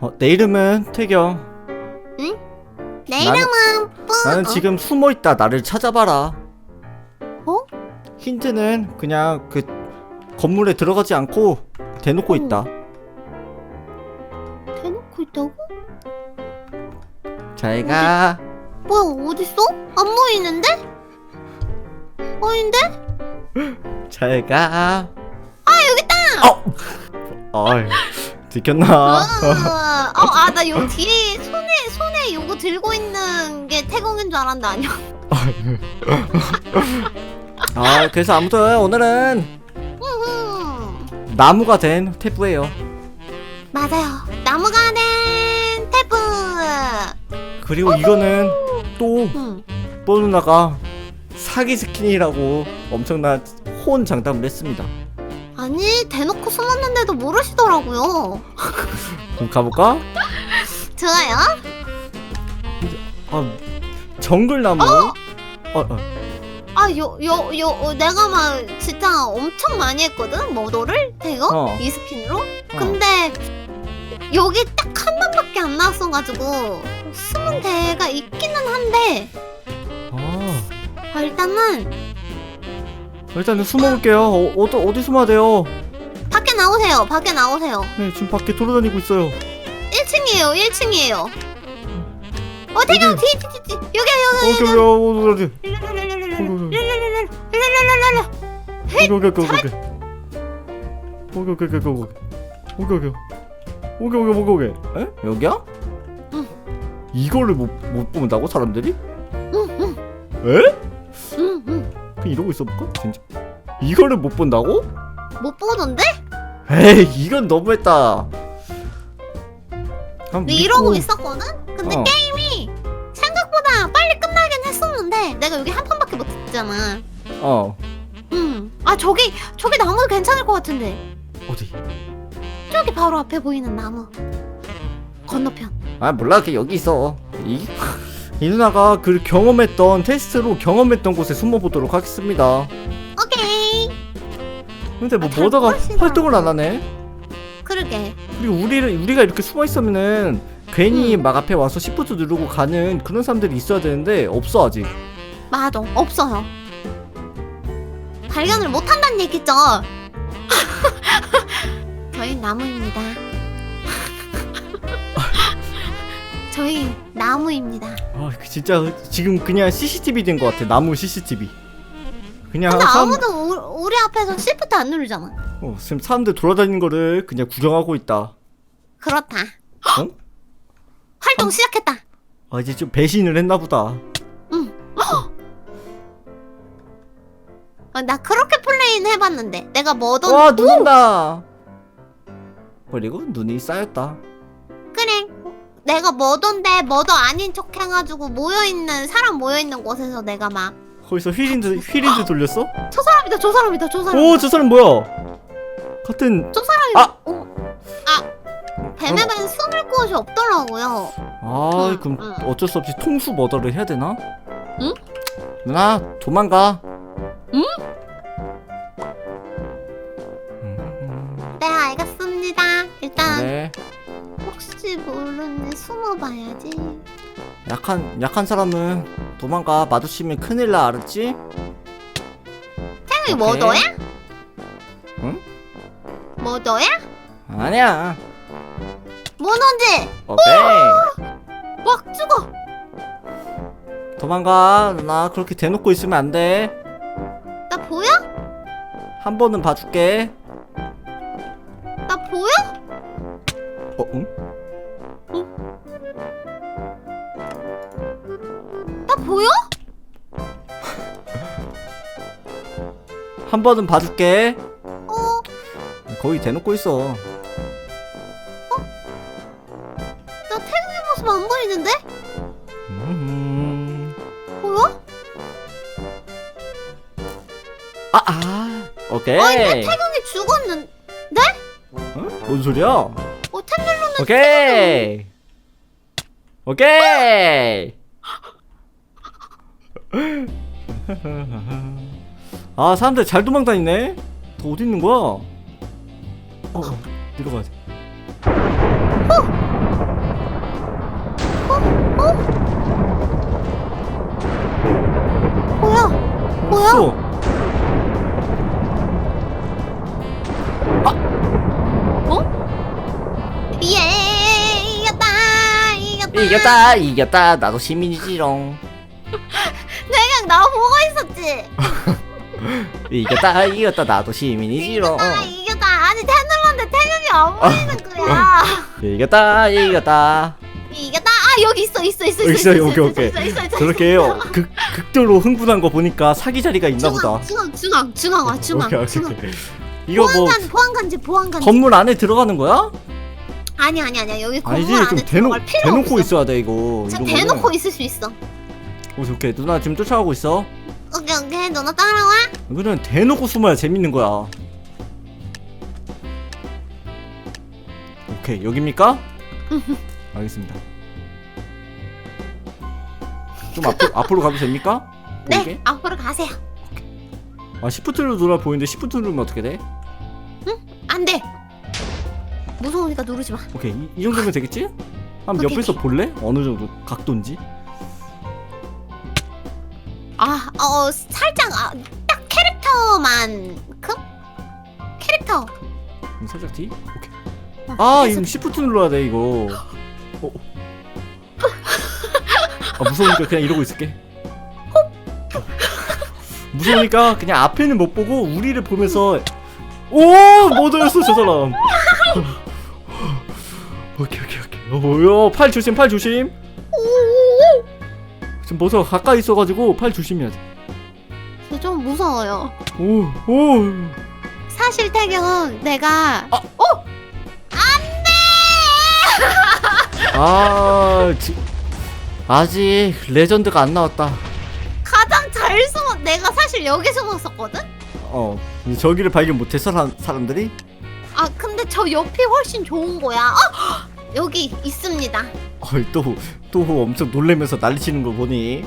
어, 내 이름은 태경. 내 나는- 이름은 뿌. 나는 어? 지금 숨어 있다. 나를 찾아봐라. 어? 힌트는 그냥 그 건물에 들어가지 않고 대놓고 어. 있다. 대놓고 있다고? 잘 가. 뭐야 어딨어? 안 보이는데? 아닌데? 잘 가. 아 여기 있다. 어. 어이, 들켰나? 아나 요 뒤에 손에 손에 요거 들고 있는 게 태공인 줄 알았는데 아니야. 아, 그래서 아무튼 오늘은 음, 나무가 된 태부예요. 맞아요. 나무가 된 태프. 그리고 이거는 또 음. 뽀 누나가 사기 스킨이라고 엄청난 혼 장담을 했습니다. 아니 대놓고 숨었는데도 모르시더라고요. 그럼 가볼까? 좋아요. 아, 정글나무? 어, 어. 아요 요요 내가 막 진짜 엄청 많이 했거든 모도를 대거 어. 이 스킨으로. 근데 여기 딱 한 번밖에 안 나왔어가지고 숨은 데가 있기는 한데 아, 아, 일단은 일단은 숨어볼게요. 어, 어디, 어디 숨어야 돼요? 밖에 나오세요. 밖에 나오세요. 네, 지금 밖에 돌아다니고 있어요. 1층이에요. 1층이에요. 어 태경? 뒤 뒤뒤 여기 여기 어, 여기 어, 여기 어디, 어디, 어디, 어디, 어디, 어디, 어디, 어디, 어디, 어디, 어디, 어디, 어디, 어디, 어디, 어디, 에? 여기야? 응. 이거를 못, 못 본다고 사람들이? 응 응 에? 응. 그냥 이러고 있어볼까? 진짜? 이거를 못 본다고? 못 보던데? 에이, 이건 너무했다. 한번 근데 믿고- 이러고 있었거든? 근데 어. 게임이 생각보다 빨리 끝나긴 했었는데 내가 여기 한 판밖에 못 했잖아. 어, 응. 아 저기 저기 나무도 괜찮을 것 같은데. 어디? 저기 바로 앞에 보이는 나무. 건너편. 아 몰라 그 여기 있어 이, 이 누나가 그 경험했던 테스트로 경험했던 곳에 숨어보도록 하겠습니다 오케이. 근데 뭐 아, 잘 뭐다가 모르시나 활동을 안 하네 그러게. 그리고 우리를 우리가 이렇게 숨어 있으면은 괜히 음. 막 앞에 와서 시프트 누르고 가는 그런 사람들이 있어야 되는데 없어 아직 맞아. 없어요. 발견을 못 한다는 얘기죠. 저희 나무입니다. 저희 나무입니다. 아그 진짜 지금 그냥 CCTV 된 것 같아 나무 CCTV 그냥 근데 사람, 아무도 우, 우리 앞에서 시프트 안 누르잖아. 어, 지금 사람들 돌아다니는 거를 그냥 구경하고 있다 그렇다. 어? 활동 시작했다. 아 이제 좀 배신을 했나 보다 어, 나 그렇게 플레이는 해봤는데 내가 뭐든 와 눈 온다 그리고 눈이 쌓였다 그래 내가 뭐던데 뭐도 아닌 척 해가지고 모여있는 사람 모여있는 곳에서 내가 막저 거기서 휘린드 휘린드 돌렸어? 사람이다 저 사람이다 저 사람 오 저 사람 뭐야? 같은 저 사람이 아! 어, 아 뱀앱엔 숨을 곳이 없더라고요 아 응, 그럼 응. 어쩔 수 없이 통수 머더를 해야 되나? 응? 누나 도망가. 응? 숨어봐야지 약한 약한 사람은 도망가 마주치면 큰일 나 알았지? 태용이 오케이. 뭐더야? 응? 뭐더야? 아니야. 뭐던지 오케이 막 죽어 도망가 누나 그렇게 대놓고 있으면 안 돼. 나 보여? 한 번은 봐줄게. 나 보여? 어 응? 한 번은 봐줄게. 어 거의 대놓고 있어. 나 태용이 모습 안 보이는데? 음. 보여? 아, 아, 오케이. 아니 내 태경이 죽었는 어? 뭔 소리야? 어 템들로는 오케이. 오케이. 아 사람들 잘 도망다니네? 더 어디 있는 거야? 어, 어. 내려가야 돼. 어? 어? 뭐야? 뭐야? 아! 없어? 이겼다 이겼다. 나도 시민이지롱 내가 나 보고 있었지. 이겼다 이겼다 나도 시민이지롱 이겼다 이겼다. 아니 태눌렀는데 태경이 안 보이는 거야. 이겼다 이겼다 이겼다. 아 여기 있어 있어 있어 여기 있어, 오케이, 오케이. 있어, 있어, 있어, 저렇게 극, 극도로 흥분한 거 보니까 사기 자리가 있나 보다 중앙 중앙 중앙 와 중앙 오케이 오케이 중앙. 오케이 이거 뭐 보안관 보안관지 보안관지. 건물 안에 들어가는 거야? 아니 아니 아니야 여기 건물 아니지 안에 좀 대놓, 들어갈 필요 대놓고 없어. 있어야 돼 이거 진짜 이런 대놓고 거는. 있을 수 있어. 오케이 오케이 누나 지금 쫓아가고 있어 오케이 오케이 누나 따라와. 이거는 대놓고 숨어야 재밌는 거야 오케이 여기입니까? 알겠습니다 좀 앞으로, 앞으로 가도 됩니까? 네 보이게? 앞으로 가세요. 아 시프트로 누나 보이는데 시프트 누르면 어떻게 돼? 안 돼. 무서우니까 누르지 마. 오케이 이, 이 정도면 되겠지? 한번 오케이, 옆에서 볼래? 어느 정도 각도인지? 아, 어, 살짝, 아, 딱 캐릭터만큼? 캐릭터. 음, 살짝 뒤? 오케이. 어, 아 이거 시프트 눌러야 돼 이거. 어. 아 무서우니까 그냥 이러고 있을게. 무서우니까 그냥 앞에는 못 보고 우리를 보면서 오못 얻었어 저 사람. 오케이 오케이 오케이. 어 뭐야? 팔 조심 팔 조심 지금 뭐서 가까이 있어가지고 팔 조심해야 저좀 무서워요. 돼오오 사실 태경은 내가 아. 아 지, 아직 레전드가 안 나왔다 가장 잘 숨어, 내가 사실 여기 숨었었거든? 어 저기를 발견 못해서 사람, 사람들이 아, 근데 저 옆이 훨씬 좋은 거야. 어! 여기 있습니다. 어이 또, 또 엄청 놀래면서 날리시는 거 보니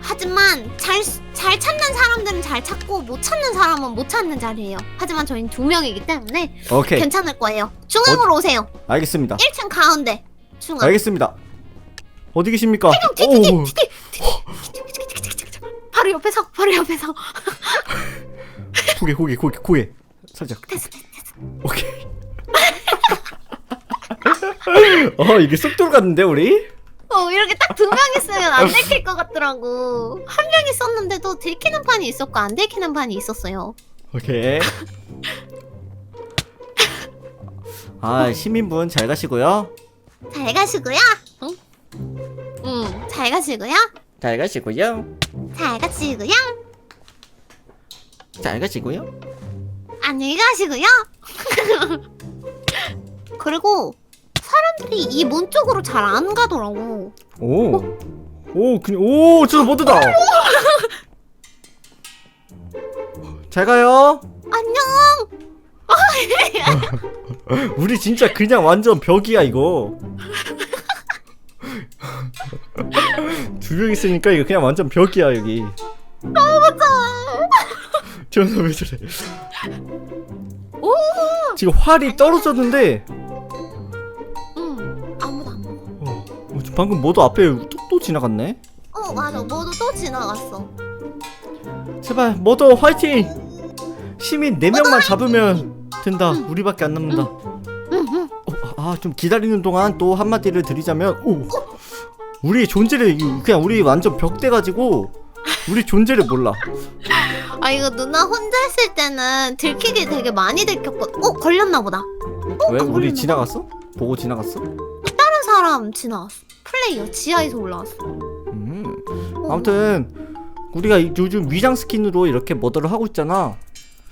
하지만 잘, 잘 찾는 사람들은 잘 찾고 못 찾는 사람은 못 찾는 자리예요. 하지만 저희는 두 명이기 때문에 오케이 괜찮을 거예요. 중앙으로 오세요. 알겠습니다 1층 가운데. 중앙. 알겠습니다 어디 계십니까? 바로 옆에서 바로 옆에서 고개 고개 고개 고개 살짝 됐어 됐어 오케이 어 이게 쏙 들어갔는데 우리? 어 이렇게 딱 두 명 있으면 안 들킬 것 같더라고. 한 명 있었는데도 들키는 판이 있었고 안 들키는 판이 있었어요. 오케이. 아 시민분 잘 가시고요. 잘 가시고요. 응? 응 잘 가시고요. 잘 가시고요. 잘 가시고요. 잘 가시고요. 안녕히 가시고요. 그리고 사람들이 이 문 쪽으로 잘 안 가더라고 오. 오, 그냥 오, 저 모두다. 잘 가요. 안녕 우리 진짜 그냥 완전 벽이야 이거. 두 명 있으니까 이거 그냥 완전 벽이야 여기. 저는 왜 저래? 오 지금 활이 떨어졌는데 방금 모두 앞에 또, 또 지나갔네. 어 맞아 모두 또 지나갔어 제발 모두 화이팅! 시민 4명만 잡으면 된다. 우리밖에 안 남는다. 응응 아좀 기다리는 동안 또 한마디를 드리자면 오 우리 존재를 이- 그냥 우리 완전 벽대 가지고 우리 존재를 몰라 아 이거 누나 혼자 있을 때는 들키기 되게 많이 들켰거든 어 걸렸나 보다 왜안 우리 지나갔어? 보고 지나갔어? 다른 사람 지나왔어 플레이어 지하에서 올라왔어. 음. 어. 아무튼 우리가 이- 요즘 위장 스킨으로 이렇게 머더를 하고 있잖아.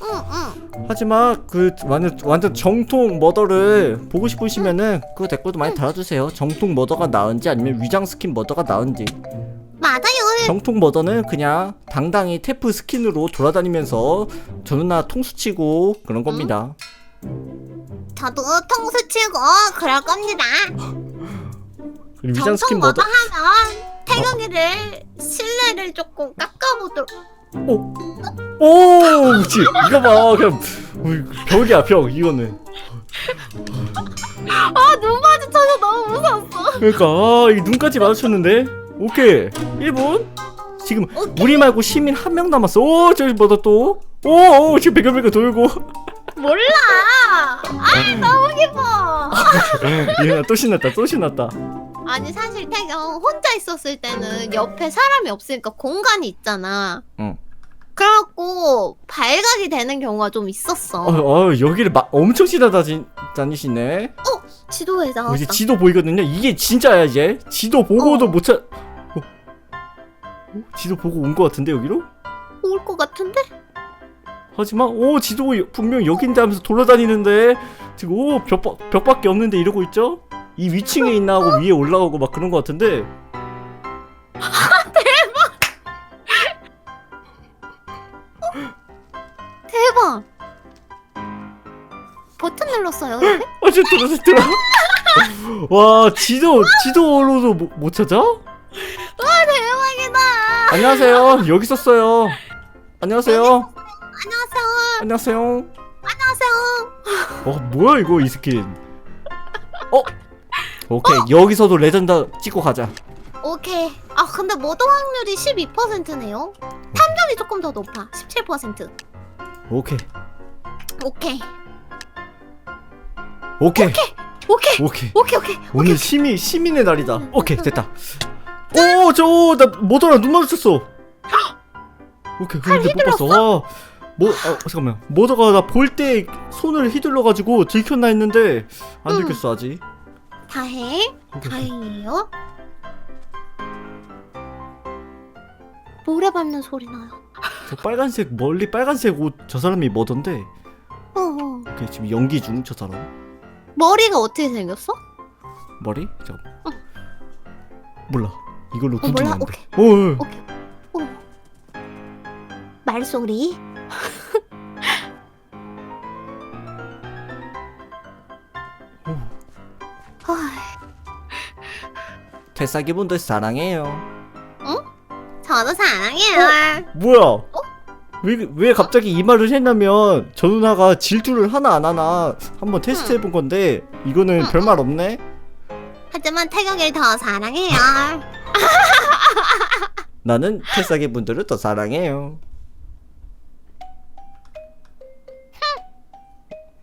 응 응. 하지만 그 완전 완전 정통 머더를 보고 싶으시면은 그 댓글도 많이 달아주세요. 정통 머더가 나은지 아니면 위장 스킨 머더가 나은지. 맞아요. 정통 머더는 그냥 당당히 태프 스킨으로 돌아다니면서 저 누나 통수 치고 그런 겁니다. 저도 통수 치고 그럴 겁니다 위장 스킨 뭐더 하면 태경이를 신뢰를 조금 깎아보도록 오! 오! 그치. 이거 봐. 그냥 우리 벽이야 벽 이거는. 아눈 마주쳐서 너무 무서웠어. 그러니까 아, 이 눈까지 마주쳤는데? 오케이. 1분. 지금 우리 말고 시민 한 명 남았어. 오 저기 뭐다 또? 오, 오 지금 베글베글 돌고. 몰라. 아 너무 기뻐 이거 또 신났다 또 신났다 아니 사실 태경 혼자 있었을 때는 옆에 사람이 없으니까 공간이 있잖아. 응. 그래갖고 발각이 되는 경우가 좀 있었어. 어, 어 여기를 막 엄청 지나다니시네. 지도에 어, 나왔다. 이제 지도 보이거든요. 이게 진짜야 이제. 지도 보고도 어. 못 찾. 어. 어? 지도 보고 온것 같은데 여기로? 올 것 같은데? 하지만 오 지도 분명 여긴데 하면서 돌아다니는데 지금 오 벽, 벽밖에 없는데 이러고 있죠? 이 위층에 있나 하고 위에 올라오고 막 그런 것 같은데 대박. 버튼 눌렀어요. 옆에? 어저 들어 저 들어 와 지도 지도로도 못, 못 찾아? 와 대박이다. 안녕하세요 여기 있었어요 안녕하세요 안녕하세요. 안녕하세요 안녕하세요. 어 뭐야 이거 이 스킨 어 오케이 여기서도 레전드 찍고 가자 오케이. 아 근데 모드 확률이 12%네요. 탐정이 조금 더 높아. 17%. 오케이 오케이. 오케이 오케이. 오케이 오케이 오케이. 오늘 시민 시민의 날이다. 오케이 됐다. 오저나 모더랑 눈 마주쳤어. 오케이 근데 못 봤어. 와. 뭐 어, 잠깐만 모더가 나 볼 때 손을 휘둘러 가지고 들켰나 했는데 안 응. 들켰어 아직. 다행. 다행이에요. 모래 밟는 소리 나요. 저 빨간색 멀리 빨간색 옷 저 사람이 뭐던데? 어, 어. 오케이 지금 연기 중 저 사람. 머리가 어떻게 생겼어? 머리? 잠깐. 몰라. 이걸로 어, 몰라? 오케이. 오. 오. 오케이. 오. 말소리. 오. 아, 태사기 분들 사랑해요. 저도 사랑해요. 뭐야? 왜, 왜 갑자기 이 말을 했냐면 저 누나가 질투를 하나 안 하나 한번 테스트 해본 건데 이거는 응, 별말 없네 하지만 태경이를 더 사랑해요. 나는 태사기 분들을 더 사랑해요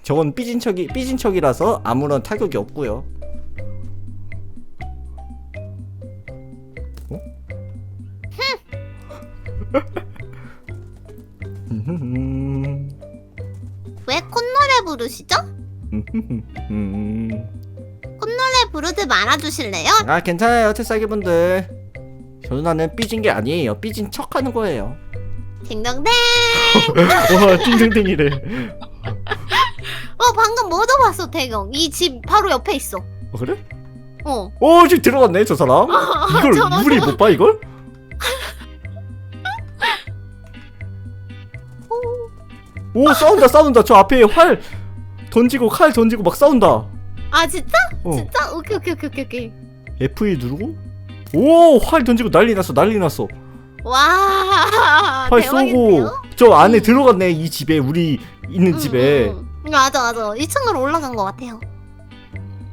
저건 삐진 척이 삐진 척이라서 아무런 타격이 없고요 어? 음. 왜 콧노래 부르시죠? 음. 콧노래 부르듯 말아주실래요? 아 괜찮아요 태사기 분들 저 누나는 삐진 게 아니에요 삐진 척 하는 거예요 딩동댕. 와어 방금 뭐도 봤어 태경. 이 집 바로 옆에 있어. 어, 그래? 어. 어 지금 들어갔네 저 사람 이걸 저- 우리 못 봐 이걸? 오 싸운다 싸운다 저 앞에 활 던지고 칼 던지고 막 싸운다 아 진짜? 어 진짜? 오케이 오케이 오케이 오케이 오케이. F2 누르고 오 활 던지고 난리 났어 난리 났어 와. 활 대박인데요? 쏘고 저 안에 음. 들어갔네 이 집에 우리 있는 응, 집에 응, 응. 맞아 맞아. 2층으로 올라간 것 같아요.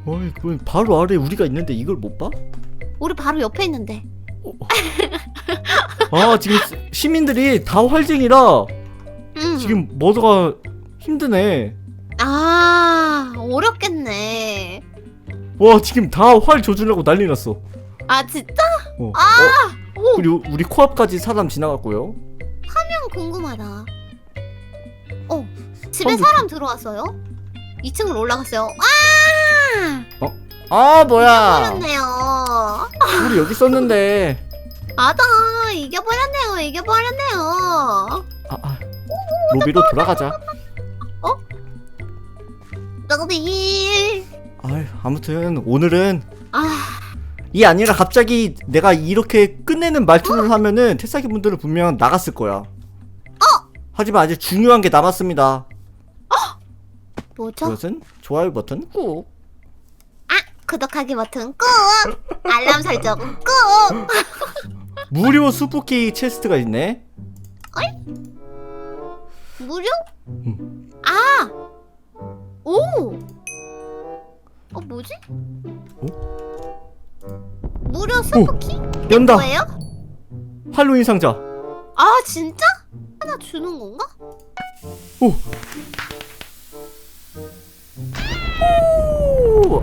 어이 그 바로 아래 우리가 있는데 이걸 못 봐? 우리 바로 옆에 있는데. 어. 아 지금 시민들이 다 활쟁이라 응. 지금 머더가 힘드네 아 어렵겠네. 와 지금 다 활 조준하고 난리 났어 아 진짜? 어. 아! 어, 오. 우리 우리 코앞까지 사람 지나갔고요 참 궁금하다. 어 집에 처음부터- 사람 들어왔어요? 2층으로 올라갔어요. 아! 아 뭐야 버렸네요. 우리 여기 있었는데 맞아 이겨버렸네요 이겨버렸네요. 아, 아. 로비로 돌아가자 너비. 아유 아무튼 오늘은 아 이 아니라 갑자기 내가 이렇게 끝내는 말투를 하면은 태사기 분들은 분명 나갔을 거야 하지만 아직 중요한 게 남았습니다 뭐죠? 그것은 좋아요 버튼 꾹 아 구독하기 버튼 꾹. 알람 설정 꾹. 무료 수프키 체스트가 있네 무료? 음. 아! 오! 어, 뭐지? 무료 스포키? 연다 뭐예요? 할로윈 상자 아, 진짜? 하나 주는 건가? 오. 오,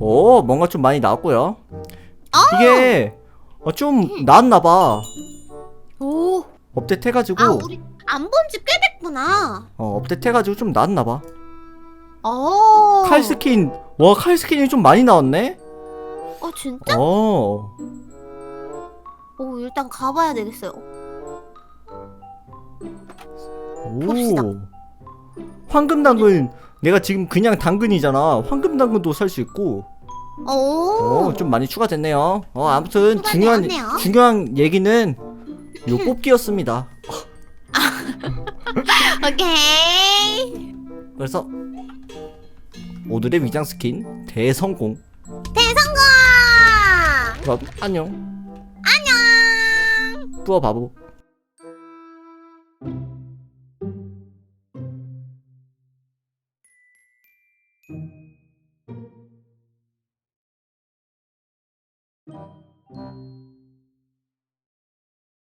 오, 뭔가 좀 많이 나왔고요. 이게 어, 좀 나았나봐 오. 업데이트 해가지고 아 우리 안 본 지 꽤 됐구나. 어 업데이트 해가지고 좀 나았나봐 어. 칼 스킨 와 칼 스킨이 좀 많이 나왔네 어 진짜? 어 오 일단 가봐야 되겠어요. 오. 봅시다. 황금 당근 내가 지금 그냥 당근이잖아 황금 당근도 살 수 있고 오. 어, 좀 많이 추가됐네요 어 아무튼 추가되었네요. 중요한 중요한 얘기는 요 뽑기였습니다 오케이. 그래서 오늘의 위장 스킨 대성공 대성공. 그럼 안녕 안녕. 뿌어 바보